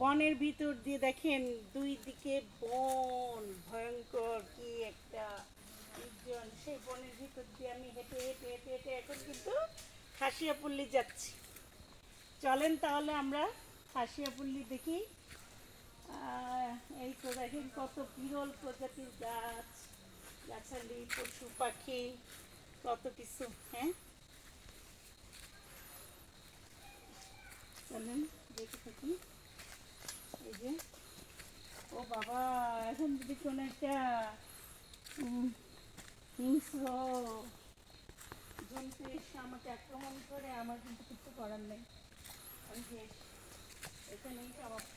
বনের ভিতর দিয়ে দেখেন, দুই দিকে বন, ভয়ঙ্কর কি একটা নির্জন সেই বনের ভিতর দিয়ে আমি হেঁটে হেঁটে হেঁটে হেঁটে এখন কিন্তু খাসিয়াপল্লি যাচ্ছি। চলেন তাহলে আমরা খাসিয়াপল্লি দেখি। এই তো দেখেন কত বিরল প্রজাতির গাছ, গাছালি, পশু, পাখি, কত কিছু হ্যাঁ? চলেন দেখে থাকি। বাবা এখন যদি কোনো একটা হিংস্র জন্তু এসে আমাকে আক্রমণ করে আমার কিন্তু কিছু করার নেই আমি শেষ এখানেই সমাপ্ত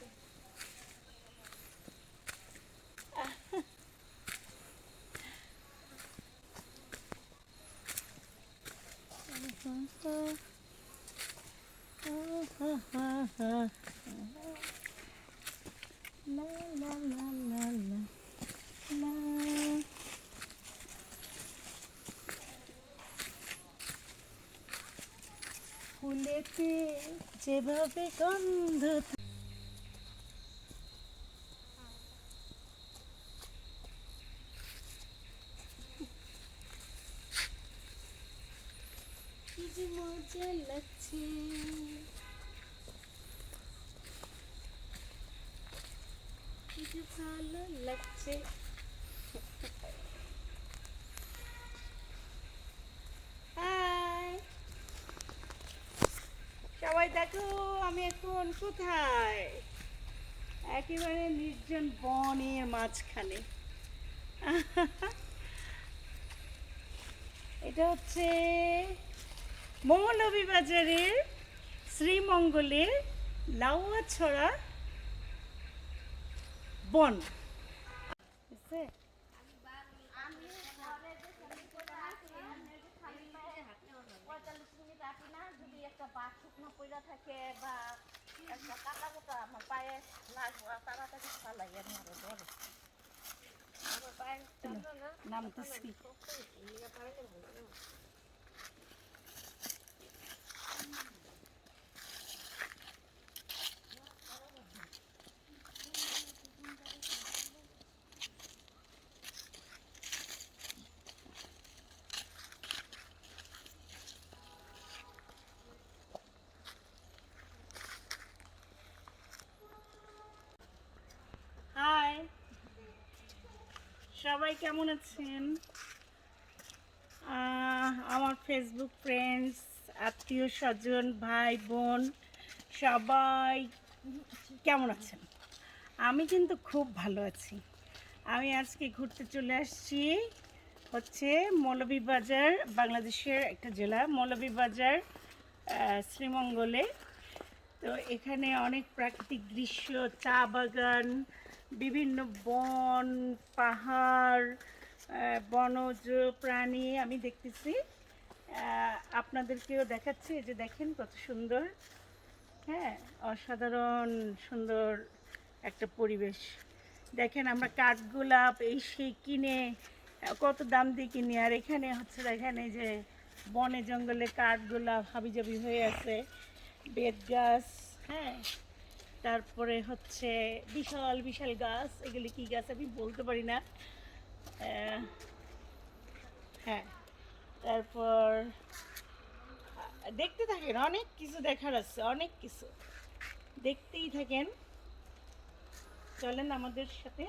La ফুলেতে যেভাবে গন্ধ মজা লাগছে। ভালো লাগছে। সবাই দেখো, আমি এখন কোথায়? একেবারে নির্জন বনের মাঝখানে। এটা হচ্ছে মৌলভীবাজারের শ্রীমঙ্গলের লাউয়াছড়া বন। পঁয়তাল্লিশ না যদি একটা পা শুকনো পইলা থাকে বা একটা কাটা কোটা আমার পায়ে লাগবো তাড়াতাড়ি ফালাই আমি আরও ধরে আমার পায়ে নাম নামতেছি এদিকে পাইলে ভালো না। হাই সবাই কেমন আছেন? আমার ফেসবুক ফ্রেন্ডস আত্মীয় স্বজন, ভাই, বোন, সবাই কেমন আছেন? আমি কিন্তু খুব ভালো আছি। আমি আজকে ঘুরতে চলে আসছি হচ্ছে মৌলভীবাজার বাংলাদেশের একটা জেলা মৌলভীবাজার শ্রীমঙ্গলে। তো এখানে অনেক প্রাকৃতিক দৃশ্য, চা বাগান বিভিন্ন বন, পাহাড় বনজ প্রাণী আমি দেখতেছি। আপনাদেরকেও দেখাচ্ছি যে দেখেন কত সুন্দর। হ্যাঁ অসাধারণ সুন্দর একটা পরিবেশ। দেখেন আমরা কাঠগোলাপ, এই সেই কিনে, কত দাম দিয়ে কিনি। আর এখানে হচ্ছে দেখেন এই যে বনে জঙ্গলে কাঠগোলাপ হাবিজাবি হয়ে আছে বেত গাছ হ্যাঁ। তারপরে হচ্ছে বিশাল বিশাল গাছ। এগুলি কি গাছ আমি বলতে পারি না। হ্যাঁ। তারপর, দেখতে থাকেন, অনেক কিছু দেখার আছে, অনেক কিছু। দেখতেই থাকেন। চলেন আমাদের সাথে।